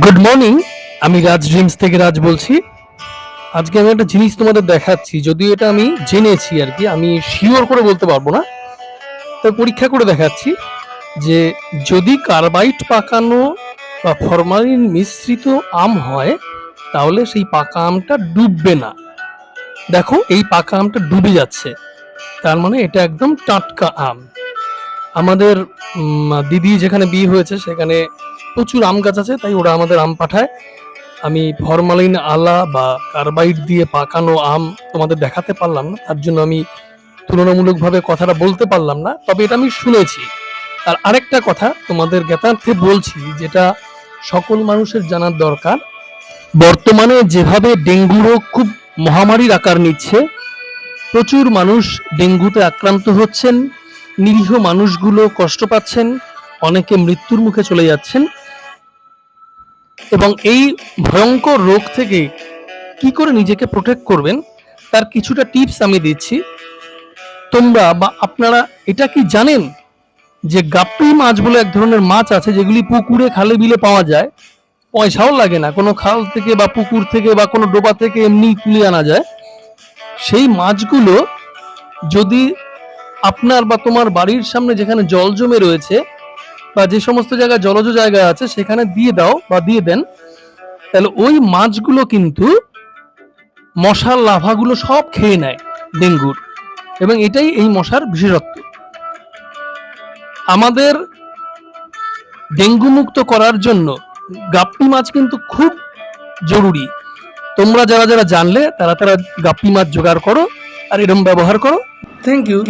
Good morning আমি রাজ dreams থেকে রাজ বলছি। আজকে আমি একটা জিনিস তোমাদের দেখাচ্ছি। যদিও এটা আমি জেনেছি আর কি, আমি শিওর করে বলতে পারব না। তো পরীক্ষা করে দেখাচ্ছি যে যদি কার্বাইট পাকানো বা ফরমালিন মিশ্রিত আম হয়, তাহলে সেই পাকা আমটা ডুববে না। দেখো, এই পাকা আমটা ডুবে যাচ্ছে। তার মানে এটা একদম টাটকা আম। আমাদের দিদি যেখানে বিয়ে হয়েছে, সেখানে প্রচুর আম গাছ আছে, তাই ওরা আমাদের আম পাঠায়। আমি ফরমালিন, আলা বা কার্বাইড দিয়ে পাকানো আম তোমাদের দেখাতে পারলাম না, তার জন্য আমি তুলনামূলকভাবে কথাটা বলতে পারলাম না, তবে এটা আমি শুনেছি। আর আরেকটা কথা তোমাদের জ্ঞাতার্থে বলছি, যেটা সকল মানুষের জানার দরকার, বর্তমানে যেভাবে ডেঙ্গু রোগ খুব মহামারীর আকার নিচ্ছে, প্রচুর মানুষ ডেঙ্গুতে আক্রান্ত হচ্ছেন, নিরীহ মানুষগুলো কষ্ট পাচ্ছেন, অনেকে মৃত্যুর মুখে চলে যাচ্ছেন এবং এই ভয়ঙ্কর রোগ থেকে কি করে নিজেকে প্রোটেক্ট করবেন, তার কিছুটা টিপস আমি দিচ্ছি। তোমরা বা আপনারা এটা কি জানেন যে গাপ্পি মাছ বলে এক ধরনের মাছ আছে যেগুলি পুকুরে খালে বিলে পাওয়া যায়, পয়সাও লাগে না। কোনো খাল থেকে বা পুকুর থেকে বা কোনো ডোবা থেকে এমনি তুলে আনা যায়। সেই মাছগুলো যদি আপনার বা তোমার বাড়ির সামনে যেখানে জল জমে রয়েছে বা যে সমস্ত জায়গায় জলজ জায়গা আছে, সেখানে দিয়ে দাও বা দিয়ে দেন, তাহলে ওই মাছগুলো কিন্তু মশার লাভাগুলো সব খেয়ে নেয় ডেঙ্গুর। এবং এটাই এই মশার বিশেষত্ব। আমাদের ডেঙ্গু মুক্ত করার জন্য গাপ্পি মাছ কিন্তু খুব জরুরি। তোমরা যারা যারা জানলে, তারা তারা গাপ্পি মাছ জোগাড় করো আর এরম ব্যবহার করো। Thank you